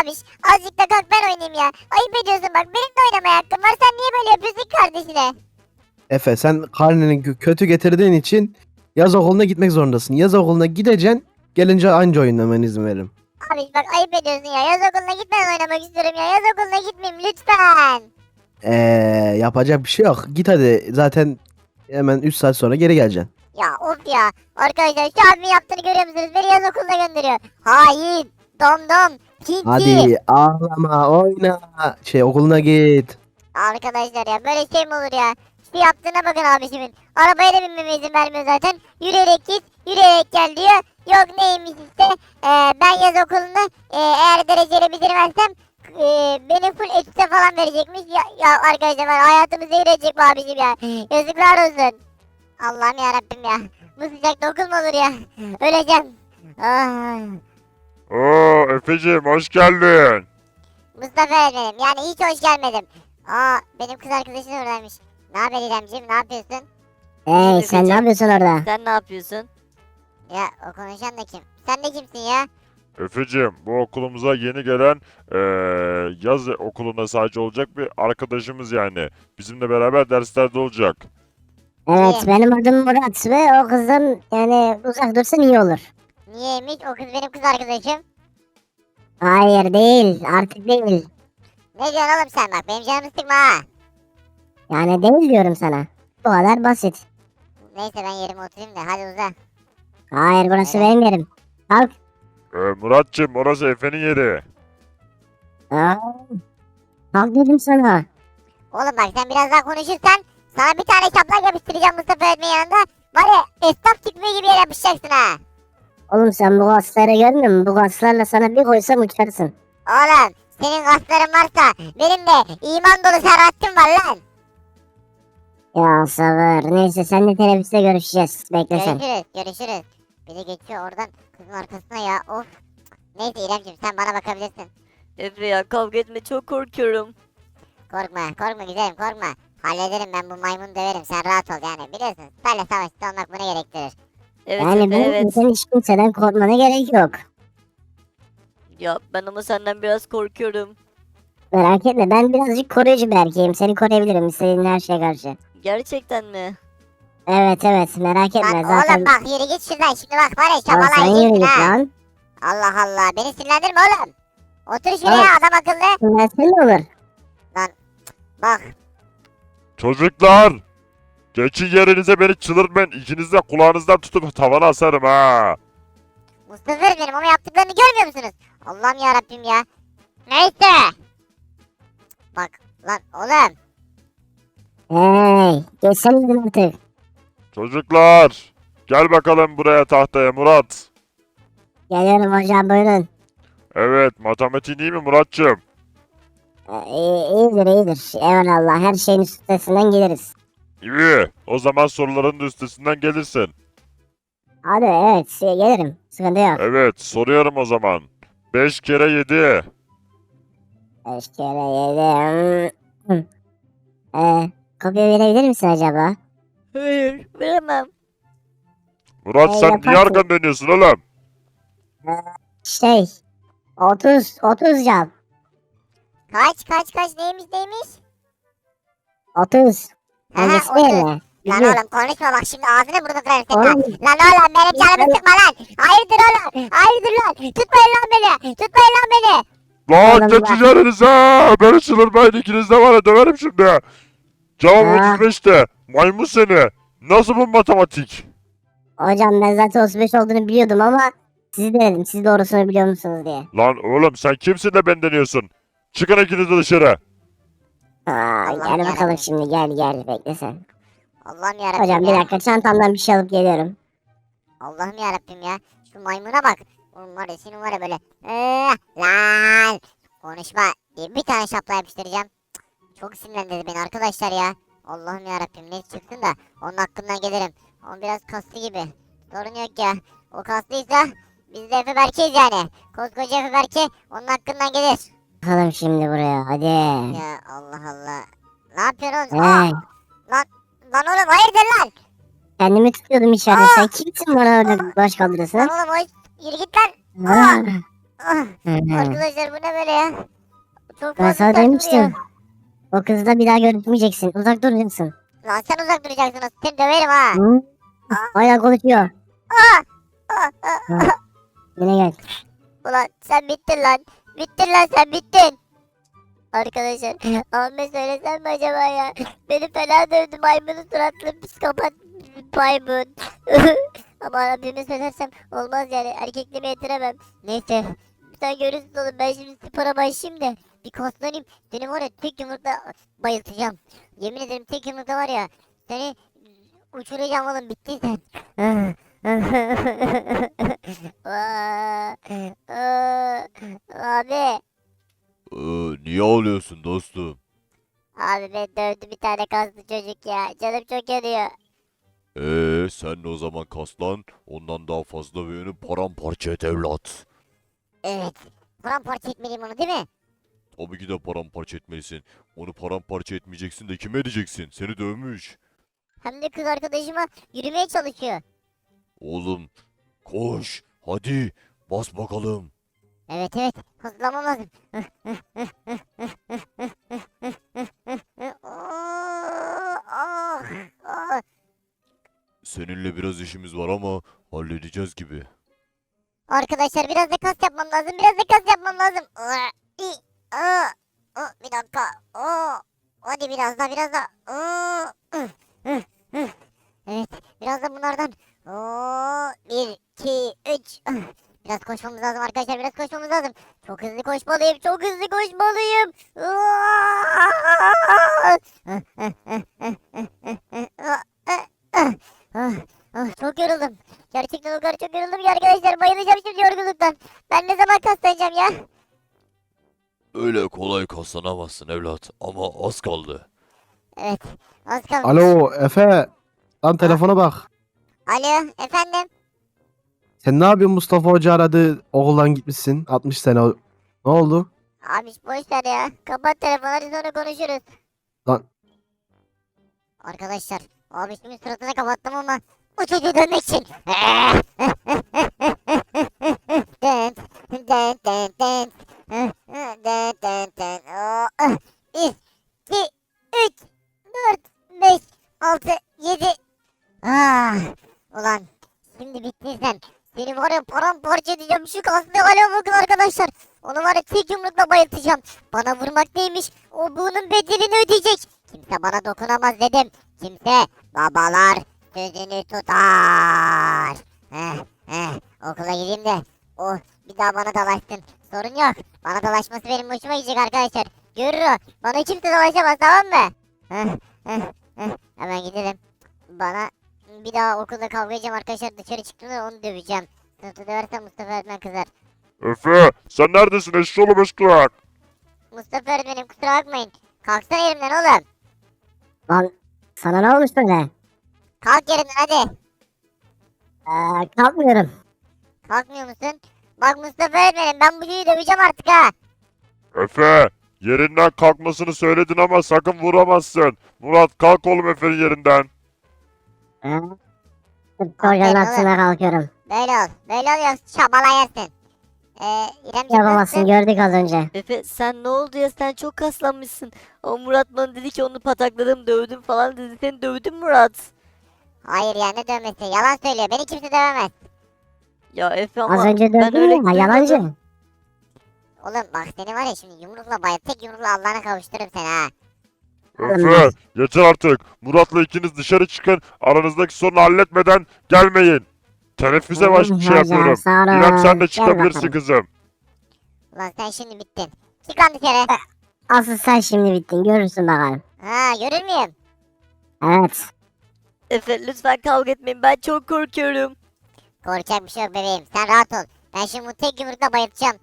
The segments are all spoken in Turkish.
Abiş azıcık da kalk ben oynayayım ya. Ayıp ediyorsun bak benim de oynamaya hakkım var. Sen niye böyle yapıyorsun kardeşine? Efe sen karneni kö- kötü getirdiğin için yaz okuluna gitmek zorundasın. Yaz okuluna gideceksin. Gelince anca oynaman izin veririm. Abiş bak ayıp ediyorsun ya. Yaz okuluna gitmeden oynamak istiyorum ya. Yaz okuluna gitmeyeyim lütfen. Eee yapacak bir şey yok. Git hadi zaten hemen 3 saat sonra geri geleceksin. Ya of ya. Arkadaşlar şu abimin yaptığını görüyor musunuz? Beni yaz okuluna gönderiyor. Hain. Dom dom. Tinti. Hadi ağlama oyna. Şey okuluna git. Arkadaşlar ya böyle şey mi olur ya? Şu yaptığına bakın abisimin. Arabaya da binmeme izin vermiyor zaten. Yürüyerek git, yürüyerek gel diyor. Yok neymiş işte. Ee, ben yaz okulunda e, eğer dereceyle bitirmezsem e, beni full etüte falan verecekmiş. Ya, ya arkadaşlar ben hayatımı zehir edecek bu abicim ya. Yazıklar olsun. Allah'ım ya Rabbim ya. Bu sıcakta okul mu olur ya? Öleceğim. Ah. Oo Efeciğim hoş geldin. Mustafa öğretmenim yani hiç hoş gelmedim. Aa benim kız arkadaşım oradaymış. Ne haber İremciğim ne yapıyorsun? Hey sen ne yapıyorsun orada? Sen ne yapıyorsun? Ya o konuşan da kim? Sen de kimsin ya? Efeciğim bu okulumuza yeni gelen eee, yaz okulunda sadece olacak bir arkadaşımız yani. Bizimle beraber derslerde olacak. Evet benim adım Murat ve o kızdan yani uzak dursan iyi olur. Niyeymiş o kız benim kız arkadaşım. Hayır değil artık değil. Ne diyorsun oğlum sen bak benim canımı sıkma ha. Yani değil diyorum sana. Bu kadar basit. Neyse ben yerime oturayım da hadi uza. Hayır burası Evet. benim yerim. Kalk. Eee, Muratçım orası Efe'nin yeri. Aa, Kalk dedim sana. Oğlum bak sen biraz daha konuşursan sana bir tane şaplak yapıştıracağım Mustafa öğretmenin yanında. Var ya esnaf çıkmıyor gibi yere yapışacaksın ha. Oğlum sen bu kasları görmüyor musun? Bu kaslarla sana bir koysam uçarsın. Oğlum senin kasların varsa benim de iman dolu serhatim var lan. Ya sabır. Neyse seninle teneffüste görüşeceğiz. Bekle sen. Görüşürüz görüşürüz. Biri geçiyor oradan kızın arkasına ya of. Neyse İremciğim sen bana bakabilirsin. Efe ya kavga etme çok korkuyorum. Korkma korkma güzelim korkma. Hallederim ben bu maymunu döverim sen rahat ol yani biliyorsun. Böyle savaşta olmak bunu gerektirir. Evet Yani Efe benim evet. senin hiç kimseden korkmana gerek yok. Ya ben ama senden biraz korkuyorum. Merak etme ben birazcık koruyucu bir erkeğim. Seni koruyabilirim istediğin her şeye karşı. Gerçekten mi? Evet evet merak etme Lan zaten. oğlum bak yürü git şuradan şimdi bak var ya Lan sen yürü şabalayacaksın git ha. lan. Allah Allah beni sinirlendirme oğlum. Otur şuraya Evet. adam akıllı. Ben sen ne olur? Bak Çocuklar! Geçin yerinize beni çıldırtmayın. İkiniz de kulağınızdan tutup tavana asarım ha. Mustafa öğretmenim ama yaptıklarını görmüyor musunuz? Allah'ım ya Rabbim ya. Neyse. Bak lan oğlum. Hey geçsene artık. Çocuklar! Gel bakalım buraya tahtaya Murat. Geliyorum hocam buyurun. Evet matematiğin iyi mi Muratçım? Ee, iyi, iyidir iyidir. Eyvallah her şeyin üstesinden geliriz. İyi. O zaman soruların da üstesinden gelirsin. Hadi evet şey, gelirim. Sıkıntı yok. Evet soruyorum o zaman. 5 kere 7. Beş kere yedi. Hmm. Ee, kopya verebilir misin acaba? Hayır veremem. Murat Ee, sen niye yaparsın. arkan dönüyorsun oğlum? Şey. 30 30 can. Kaç kaç kaç neymiş neymiş? 30. Aha, Öncesi 30. değil mi? Lan oğlum konuşma bak şimdi ağzını burnunu kırarım. Oğlum. Lan oğlum benim canımı sıkma lan. Hayırdır oğlum? Hayırdır lan? Tutmayın lan beni. Tutmayın lan beni. Lan geçin yerinize! Beni çıldırmayın ikiniz de var ya döverim şimdi. Cevap Ha. 35'te. Maymun seni. Nasıl bu matematik? Hocam ben zaten 35 olduğunu biliyordum ama sizi denedim. Siz doğrusunu biliyor musunuz diye. Lan oğlum sen kimsin de ben deniyorsun? Çıkın ikiniz de dışarı. Aa, Allah'ım gel bakalım yarabbim. şimdi gel gel bekle sen. Allah'ım yarabbim Hocam bir ya. dakika çantamdan bir şey alıp geliyorum. Allah'ım yarabbim ya. Şu maymuna bak. Oğlum var ya senin var ya böyle. Ee, lan. Konuşma diye bir tane şapla yapıştıracağım. Cık, Çok sinirlendirdi beni arkadaşlar ya. Allah'ım yarabbim ne çıksın da onun hakkından gelirim. O biraz kaslı gibi. Sorun yok ya. O kaslıysa biz de Efe Berke'yiz yani. Koskoca Efe Berke onun hakkından gelir. Bakalım şimdi buraya hadi. Ya Allah Allah. Ne yapıyorsun? Aa, Hey, lan oğlum hayırdır lan? kendimi tutuyordum içeride. Sen kimsin bana orada baş kaldırırsın? Lan oğlum o yürü git lan. Aa, Ah, arkadaşlar bu ne böyle ya? Çok Ben sana uzak demiştim. duruyor. O kızla bir daha görüşmeyeceksin. Uzak duracaksın. Lan sen uzak duracaksın. Seni döverim ha. Hı? Hala konuşuyor. Ah, ah, ah. Yine gel. Ulan sen bittin lan. Bittin lan sen bittin. Arkadaşlar Ahmet söylesem mi acaba ya? Beni fena dövdü maymunu suratlı psikopat maymun. Ama abime söylersem olmaz yani erkekliğime yetiremem. Neyse sen görürsün oğlum ben şimdi spora başlayayım da bir kaslanayım. Seni var ya tek yumrukla bayıltacağım. Yemin ederim tek yumrukla var ya seni uçuracağım oğlum bittin sen. Abi, Ee, niye ağlıyorsun dostum? abi beni dövdü bir tane kaslı çocuk ya. Canım çok yanıyor. Ee, sen de o zaman kaslan, ondan daha fazla ve onu paramparça et evlat. Evet. Paramparça etmeliyim onu değil mi? Tabii ki de paramparça etmelisin. Onu paramparça etmeyeceksin de kime edeceksin? Seni dövmüş. Hem de kız arkadaşıma yürümeye çalışıyor. Oğlum, koş, hadi, bas bakalım. Evet evet. Hızlamam lazım. Seninle biraz işimiz var ama halledeceğiz gibi. Arkadaşlar biraz da kas yapmam lazım. Biraz da kas yapmam lazım. Bir dakika. Hadi biraz daha biraz ıh. Evet biraz da bunlardan. Bir, iki, üç. Biraz koşmamız lazım arkadaşlar biraz koşmamız lazım. Çok hızlı koşmalıyım çok hızlı koşmalıyım. Ah, Çok yoruldum. Gerçekten o kadar çok yoruldum ki arkadaşlar bayılacağım şimdi yorgunluktan. Ben ne zaman kaslanacağım ya? Öyle kolay kaslanamazsın evlat ama az kaldı. Evet az kalmış. Alo Efe. Lan telefona bak. Alo efendim. Sen ne yapıyorsun Mustafa Hoca aradı okuldan gitmişsin 60 sene. o- Ne oldu? Abi boş ver ya. Kapat telefonu hadi sonra konuşuruz. Lan. Arkadaşlar abi şimdi suratını kapattım ama o çocuğu dönmek için. Dent, dent, dent, dent. Dent, dent, dent. Oo, ah. Bir, iki, üç, dört, beş, altı, yedi. Ah, ulan şimdi bittin sen. Seni var ya paramparça edeceğim şu kaslı hale bakın arkadaşlar. Onu var ya tek yumrukla bayıltacağım. Bana vurmak neymiş? O bunun bedelini ödeyecek. Kimse bana dokunamaz dedim. Kimse babalar sözünü tutar. Heh, heh. Okula gideyim de o bir daha bana dalaşsın. Sorun yok. Bana dalaşması benim hoşuma gidecek arkadaşlar. Görür o. Bana kimse dalaşamaz tamam mı? Heh, heh, heh. Hemen gidelim. Bana bir daha okulda kavga edeceğim arkadaşlar. Dışarı çıktığımda onu döveceğim. Sınıfta döversem Mustafa öğretmen kızar. Efe sen neredesin eşşoğlu beş kulak? Mustafa öğretmenim kusura bakmayın. Kalksana yerimden oğlum. Lan sana ne olmuş böyle? Kalk yerimden hadi. Ee, kalkmıyorum. Kalkmıyor musun? Bak Mustafa öğretmenim ben bu çocuğu döveceğim artık ha. Efe yerinden kalkmasını söyledin ama sakın vuramazsın. Murat kalk oğlum Efe'nin yerinden. Ee, Hocanın aksine kalkıyorum. Böyle ol. Böyle ol yoksa çabalayasın. Ee, İremciğim Yapamazsın nasılsın? gördük az önce. Efe sen ne oldu ya sen çok kaslanmışsın. O Murat bana dedi ki onu patakladım dövdüm falan dedi. Seni dövdüm Murat. Hayır ya ne dövmesi? Yalan söylüyor. Beni kimse dövemez. Ya Efe ama Az önce ben öyle dövdün ya yalancı. duymadım. Oğlum bak seni var ya şimdi yumrukla bayat tek yumrukla Allah'ına kavuştururum seni ha. Efe yeter artık. Murat'la ikiniz dışarı çıkın. Aranızdaki sorunu halletmeden gelmeyin. Teneffüse baş Oğlum, şey yapıyorum. sağ. İrem sen de Gel çıkabilirsin bakalım. kızım. Ulan sen şimdi bittin. Çık lan dışarı. Asıl sen şimdi bittin görürsün bakalım. Ha görür müyüm? Evet. Efe lütfen kavga etmeyin ben çok korkuyorum. Korkacak bir şey yok bebeğim. Sen rahat ol. Ben şimdi bunu tek yumrukla bayıltacağım.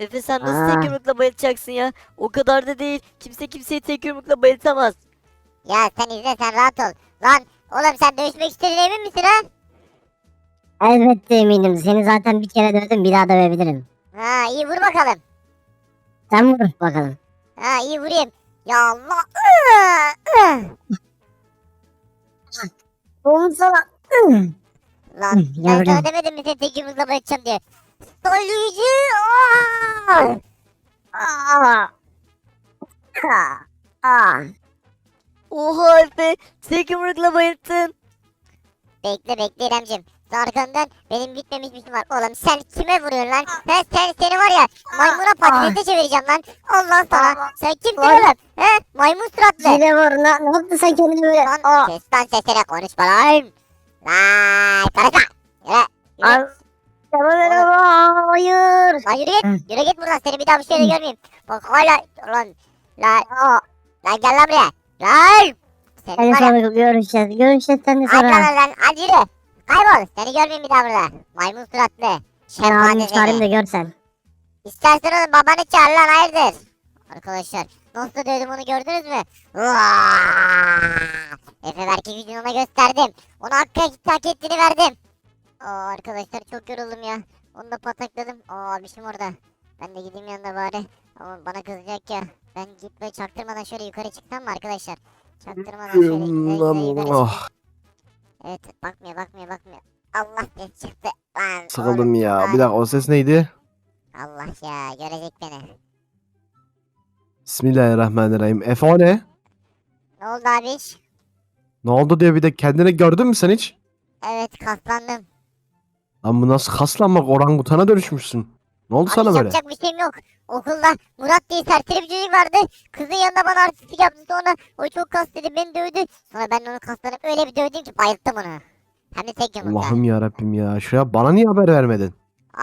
Efe sen nasıl Aa. tek yumrukla bayıltacaksın ya? O kadar da değil. Kimse kimseyi tek yumrukla bayıltamaz. Ya sen izle sen rahat ol. Lan oğlum sen dövüşmek istediğine emin misin ha? Elbette eminim. Seni zaten bir kere dövdüm bir daha dövebilirim. Ha iyi vur bakalım. Sen vur bakalım. Ha iyi vurayım. Ya Allah. Iı, ıh. Oğlum sana. Lan ben yavrum. sana demedim mi seni tek yumrukla bayılacağım diye. Soylucu. Aa! Aa. Aa. Oha Efe. Tek yumrukla bayılttın. Bekle bekle İremcim. Sen Arkandan benim bitmemiş bir şey var. Oğlum sen kime vuruyorsun lan? He, sen seni var ya maymuna patatese çevireceğim lan. Allah sana. Sen kimsin Lan. oğlum? He? Maymun suratlı. Zile vur. Ne, ne yaptın sen kendini böyle? Lan kes lan sesine konuşma lan. Lan. Yürü. Yürü. Tamam merhaba. Hayır. Lan yürü git. Yürü git buradan. Seni bir daha bir şeyle görmeyeyim. Bak hala. Lan. Lan. Aa. Lan gel lan buraya. Lan. Seni Hadi sonra görüşeceğiz. Görüşeceğiz seninle Hadi sonra. lan lan. Hadi yürü. Kaybol. Seni görmeyeyim bir daha burada. Maymun suratlı. Şempanze abimi çağırayım da seni. görsen. İstersen oğlum babanı çağır lan hayırdır. Arkadaşlar nasıl dövdüm onu gördünüz mü? Vaa! Efe belki gücünü ona gösterdim. Ona hakkı hak ettiğini verdim. Aa, arkadaşlar çok yoruldum ya. Onu da patakladım. Aa abişim orada. Ben de gideyim yanına bari. Ama bana kızacak ya. Ben gitme çaktırmadan şöyle yukarı çıksam mı arkadaşlar? Çaktırmadan şöyle güzel güzel yukarı Ah, çıkayım. Evet bakmıyor bakmıyor bakmıyor. Allah ses çıktı. Lan, sıkıldım oğlum, ya. lan. Bir dakika o ses neydi? Allah ya görecek beni. Bismillahirrahmanirrahim. Efe o ne? Ne oldu abiş? Ne oldu diye bir de kendini gördün mü sen hiç? Evet kaslandım. Lan bu nasıl kaslanmak orangutana dönüşmüşsün. Ne oldu sana Abiş böyle? yapacak bir şeyim yok. Okulda Murat diye serseri bir çocuk vardı. Kızın yanında bana artistik yaptı sonra o çok kas dedi beni dövdü. Sonra ben onu kaslanıp öyle bir dövdüm ki bayılttım onu. Hem de tek yumrukla. Allah'ım ya Rabbim ya. Şuraya bana niye haber vermedin?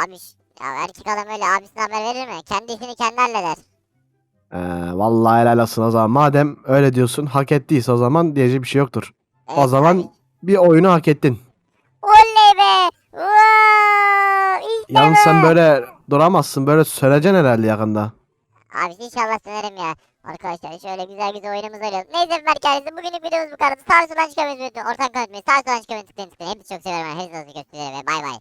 Abiş ya erkek adam öyle abisine haber verir mi? Kendi işini kendi halleder. Ee, vallahi helal olsun o zaman. Madem öyle diyorsun hak ettiyse o zaman diyecek bir şey yoktur. O Evet, zaman abiş. bir oyunu hak ettin. Oley be! Yalnız sen böyle duramazsın. Böyle söyleyeceksin herhalde yakında. Abi inşallah sönerim ya. Arkadaşlar şöyle güzel güzel oyunumuzu oynayalım. Neyse Berk ailesi bugünlük videomuz bu kadar. Sağ sola çıkamayız. Ortak kanıtmayın. Sağ sola çıkamayız. Tıklayın tıklayın. Hepinizi çok severim. Hepinizi görüşürüz ve bay bay.